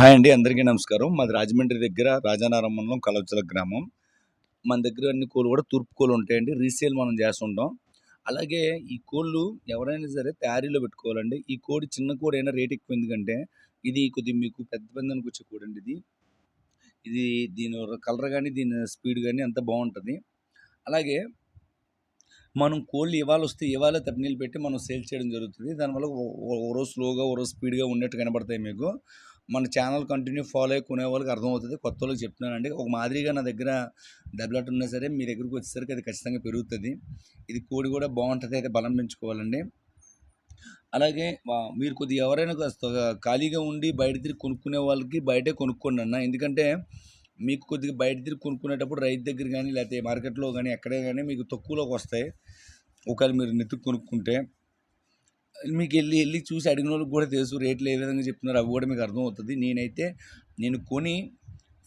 Hi అండి అందరికీ నమస్కారం. మాది రాజమండ్రి దగ్గర రాజానారం కలవచల గ్రామం. మన దగ్గర అన్ని కోళ్ళు కూడా తూర్పు కోళ్ళు ఉంటాయండి రీసేల్ మనం చేస్తుంటాం. అలాగే ఈ కోళ్ళు ఎవరైనా సరే తయారీలో పెట్టుకోవాలండి. ఈ కోడి చిన్న కోడి అయినా రేట్ ఎక్కువ ఎందుకంటే ఇది కొద్దిగా మీకు పెద్ద పందానికి వచ్చే కోడి అండి ఇది. ఇది దీని కలర్ కానీ దీని స్పీడ్ కానీ అంత బాగుంటుంది. అలాగే మనం కోళ్ళు ఇవాళ వస్తే ఇవాళ తప్పనీళ్ళు పెట్టి మనం సేల్ చేయడం జరుగుతుంది. దానివల్ల ఓ రోజు స్లోగా ఓ రోజు స్పీడ్గా ఉన్నట్టు కనబడతాయి మీకు. మన ఛానల్ కంటిన్యూ ఫాలో అయ్యి కొనే వాళ్ళకి అర్థమవుతుంది. కొత్త వాళ్ళకి చెప్తున్నానండి. ఒక మాదిరిగా నా దగ్గర దెబ్బలాట ఉన్నా సరే మీ దగ్గరకు వచ్చేసరికి అది ఖచ్చితంగా పెరుగుతుంది. ఇది కోడి కూడా బాగుంటుంది అయితే బలం పెంచుకోవాలండి. అలాగే మీరు కొద్దిగా ఎవరైనా ఖాళీగా ఉండి బయట తిరిగి కొనుక్కునే వాళ్ళకి బయటే కొనుక్కోండి అన్న. ఎందుకంటే మీకు కొద్దిగా బయట తిరిగి కొనుక్కునేటప్పుడు రైతు దగ్గర కానీ లేకపోతే మార్కెట్లో కానీ ఎక్కడే కానీ మీకు తక్కువలోకి వస్తాయి. ఒకవేళ మీరు నెత్తుకు కొనుక్కుంటే మీకు వెళ్ళి వెళ్ళి చూసి అడిగిన వాళ్ళకి కూడా తెలుసు రేట్లు ఏ విధంగా చెప్తున్నారు అవి కూడా మీకు అర్థమవుతుంది నేనైతే నేను కొని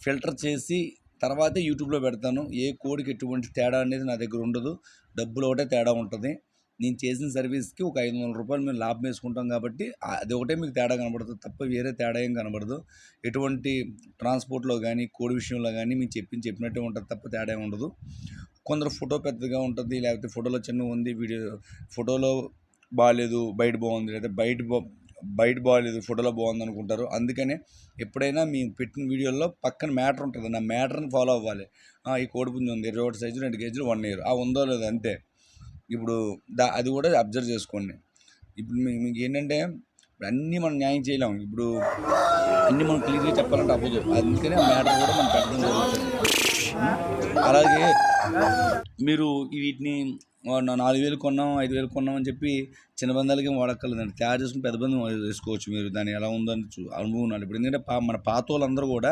ఫిల్టర్ చేసి తర్వాత యూట్యూబ్లో పెడతాను. ఏ కోడికి ఎటువంటి తేడా అనేది నా దగ్గర ఉండదు. డబ్బులు ఒకటే తేడా ఉంటుంది. నేను చేసిన సర్వీస్కి ఒక ఐదు వందల రూపాయలు మేము లాభం వేసుకుంటాం కాబట్టి అది ఒకటే మీకు తేడా కనబడుతుంది తప్ప వేరే తేడా ఏం కనబడదు. ఎటువంటి ట్రాన్స్పోర్ట్లో కానీ కోడి విషయంలో కానీ మీకు చెప్పింది చెప్పినట్టే ఉంటుంది తప్ప తేడా ఉండదు. కొందరు ఫోటో పెద్దగా ఉంటుంది లేకపోతే ఫోటోలో చిన్నగా ఉంది వీడియో ఫోటోలో బాగాలేదు బయట బాగుంది లేదా బయట బయట బాగాలేదు ఫోటోలో బాగుంది అనుకుంటారు అందుకనే ఎప్పుడైనా మీ పెట్టిన వీడియోలో పక్కన మ్యాటర్ ఉంటుంది. నా మ్యాటర్ని ఫాలో అవ్వాలి. ఆ, ఈ కోడిపుంజు ఉంది. ఇరవై ఒకటి సైజు రెండు కేజీలు వన్ ఇయర్. ఆ ఉందో లేదో అంతే. ఇప్పుడు దా అది కూడా అబ్జర్వ్ చేసుకోండి. ఇప్పుడు మీ- మీకు ఏంటంటే ఇప్పుడు అన్నీ మనం న్యాయం చేయలేం ఇప్పుడు అన్నీ మనం క్లియర్గా చెప్పాలంటే అవ్వదు. అందుకనే మ్యాటర్ కూడా మనం పెట్టడం జరుగుతుంది. అలాగే మీరు వీటిని నాలుగు వేలు కొన్నాం ఐదు వేలు కొన్నాం అని చెప్పి చిన్న బంధాలకి ఏం వాడక్కర్లేదండి. తయారు చేసుకుని పెద్ద బంధం వేసుకోవచ్చు మీరు. దాన్ని ఎలా ఉందని చూ అనుభవం ఉండాలి. ఇప్పుడు ఎందుకంటే పా మన పాత వాళ్ళందరూ కూడా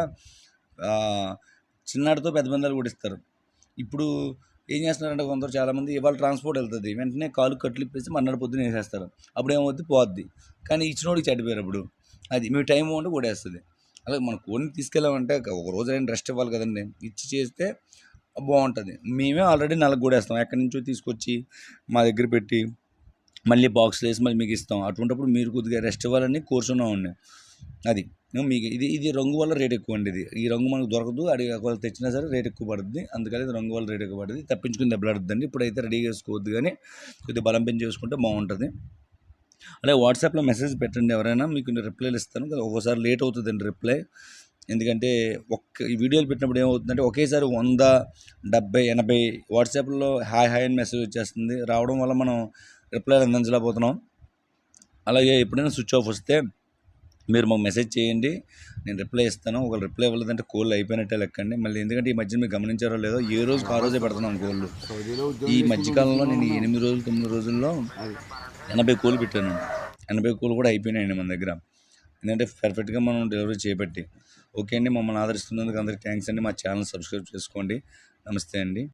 ఆ, చిన్నాడితో పెద్ద బంధాలు కూడా ఇస్తారు. ఇప్పుడు ఏం చేస్తున్నారంటే కొందరు చాలామంది ఇవాళ ట్రాన్స్పోర్ట్ వెళ్తుంది. వెంటనే కాలు కట్లు ఇప్పేసి మన్నాడు పొద్దున వేసేస్తారు. అప్పుడు ఏమవుద్ది? పోద్ది. కానీ ఇచ్చినోడికి చెడిపోయారు అప్పుడు. అది మీ టైం ఉంటే వేస్తుంది అలాగే మన కోడిని తీసుకెళ్ళామంటే ఒక రోజు అయినా రెస్ట్ ఇవ్వాలి కదండి. ఇచ్చి చేస్తే బాగుంటుంది. మేమే ఆల్రెడీ నెలకు కొడేస్తాం ఎక్కడి నుంచో తీసుకొచ్చి మా దగ్గర పెట్టి మళ్ళీ బాక్స్ వేసి మళ్ళీ మీకు ఇస్తాం. అటువంటిప్పుడు మీరు కొద్దిగా రెస్ట్ ఇవ్వాలని కోరుచున్నాం అండి. అది. మీకు ఇది ఇది రంగు వల్ల రేట్ ఎక్కువ అండి ఇది. ఈ రంగు మనకు దొరకదు. అడిగి ఒకవేళ తెచ్చినా సరే రేట్ ఎక్కువ పడుతుంది అందుకని ఇది రంగు వల్ల రేట్ ఎక్కువ పడుతుంది తప్పించుకుని దెబ్బలాడుద్దండి ఇప్పుడైతే రెడీ చేసుకోవద్దు కానీ కొద్దిగా బలం పెంచి చేసుకుంటే బాగుంటుంది. అలాగే వాట్సాప్లో మెసేజ్ పెట్టండి ఎవరైనా. మీకు రిప్లైలు ఇస్తాను. ఒక్కోసారి లేట్ అవుతుందండి రిప్లై ఎందుకంటే ఒక్క ఈ వీడియోలు పెట్టినప్పుడు ఏమవుతుందంటే ఒకేసారి వంద డెబ్బై ఎనభై వాట్సాప్లో హాయ్ హాయ్ అని మెసేజ్ వచ్చేస్తుంది. రావడం వల్ల మనం రిప్లైలు అందించలేకపోతున్నాం. అలాగే ఎప్పుడైనా స్విచ్ ఆఫ్ వస్తే మీరు మాకు మెసేజ్ చేయండి. నేను రిప్లై ఇస్తాను. ఒకవేళ రిప్లై ఇవ్వలేదంటే కోళ్ళు అయిపోయినట్టే లెక్కండి. మళ్ళీ ఎందుకంటే ఈ మధ్య మీరు గమనించారో లేదో ఏ రోజుకి ఆ రోజే పెడుతున్నాం కోళ్ళు. ఈ మధ్యకాలంలో నేను ఎనిమిది రోజులు తొమ్మిది రోజుల్లో ఎనభై కోళ్ళు పెట్టాను. ఎనభై కోళ్ళు కూడా అయిపోయినాయండి మన దగ్గర. ఎందుకంటే పర్ఫెక్ట్గా మనం డెలివరీ చేపట్టి. ఓకే అండి మమ్మల్ని ఆదరిస్తున్నందుకు అందరికీ థ్యాంక్స్ అండి. మా ఛానల్ సబ్స్క్రైబ్ చేసుకోండి. నమస్తే అండి.